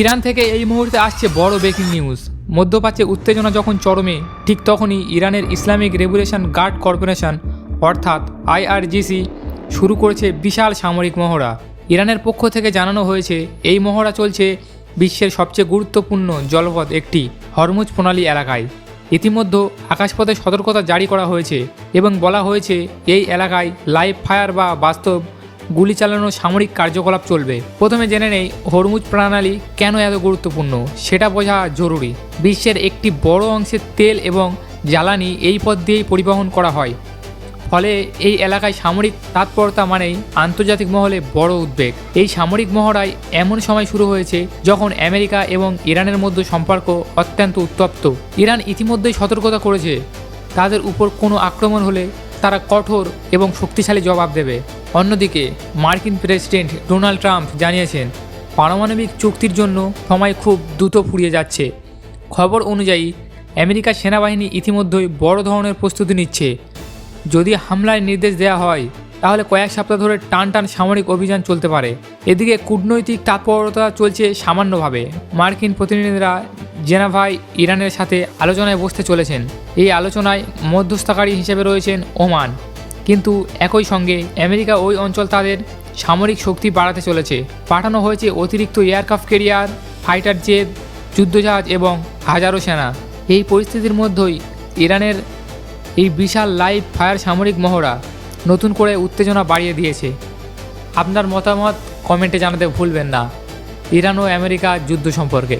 Iran থেকে এই মুহূর্তে আসছে বড় ব্রেকিং নিউজ মধ্যপ্রাচ্যে উত্তেজনা যখন চরমে, ঠিক তখনই ইরানের ইসলামিক রেগুলেশন গার্ড কর্পোরেশন, অর্থাৎ আইআরজিসি, শুরু করেছে বিশাল সামরিক মহড়া। ইরানের পক্ষ থেকে জানানো হয়েছে, এই মহড়া চলছে বিশ্বের সবচেয়ে গুরুত্বপূর্ণ জলপথ একটি হরমুজ প্রণালী এলাকায়। ইতিমধ্যে আকাশপথে সতর্কতা জারি করা হয়েছে এবং বলা হয়েছে, এই এলাকায় লাইভ ফায়ার বা বাস্তব গুলি চালানোর সামরিক কার্যকলাপ চলবে। প্রথমে জেনে নেই হরমুজ প্রণালী কেন এত গুরুত্বপূর্ণ, সেটা বোঝা জরুরি। বিশ্বের একটি বড় অংশের তেল এবং জ্বালানি এই পথ দিয়েই পরিবহন করা হয়। ফলে এই এলাকায় সামরিক তৎপরতা মানেই আন্তর্জাতিক মহলে বড় উদ্বেগ। এই সামরিক মহড়ায় এমন সময় শুরু হয়েছে যখন আমেরিকা এবং ইরানের মধ্যে সম্পর্ক অত্যন্ত উত্তপ্ত। ইরান ইতিমধ্যেই সতর্কতা করেছে, তাদের উপর কোনো আক্রমণ হলে তারা কঠোর এবং শক্তিশালী জবাব দেবে। অন্যদিকে মার্কিন প্রেসিডেন্ট ডোনাল্ড ট্রাম্প জানিয়েছেন, পারমাণবিক চুক্তির জন্য সময় খুব দ্রুত ফুরিয়ে যাচ্ছে। খবর অনুযায়ী আমেরিকার সেনাবাহিনী ইতিমধ্যেই বড় ধরনের প্রস্তুতি নিচ্ছে। যদি হামলার নির্দেশ দেওয়া হয়, তাহলে কয়েক সপ্তাহ ধরে টান টান সামরিক অভিযান চলতে পারে। এদিকে কূটনৈতিক তৎপরতা চলছে সামান্যভাবে। মার্কিন প্রতিনিধিরা জেনাভায় ইরানের সাথে আলোচনায় বসতে চলেছেন। এই আলোচনায় মধ্যস্থকারী হিসেবে রয়েছেন ওমান। কিন্তু একই সঙ্গে আমেরিকা ওই অঞ্চল তাদের সামরিক শক্তি বাড়াতে চলেছে। পাঠানো হয়েছে অতিরিক্ত এয়ারক্রাফট ক্যারিয়ার, ফাইটার জেট, যুদ্ধজাহাজ এবং হাজারো সেনা। এই পরিস্থিতির মধ্যেই ইরানের এই বিশাল লাইভ ফায়ার সামরিক মহড়া নতুন করে উত্তেজনা বাড়িয়ে দিয়েছে। আপনার মতামত কমেন্টে জানাতে ভুলবেন না। ইরান ও আমেরিকা যুদ্ধ সম্পর্কে।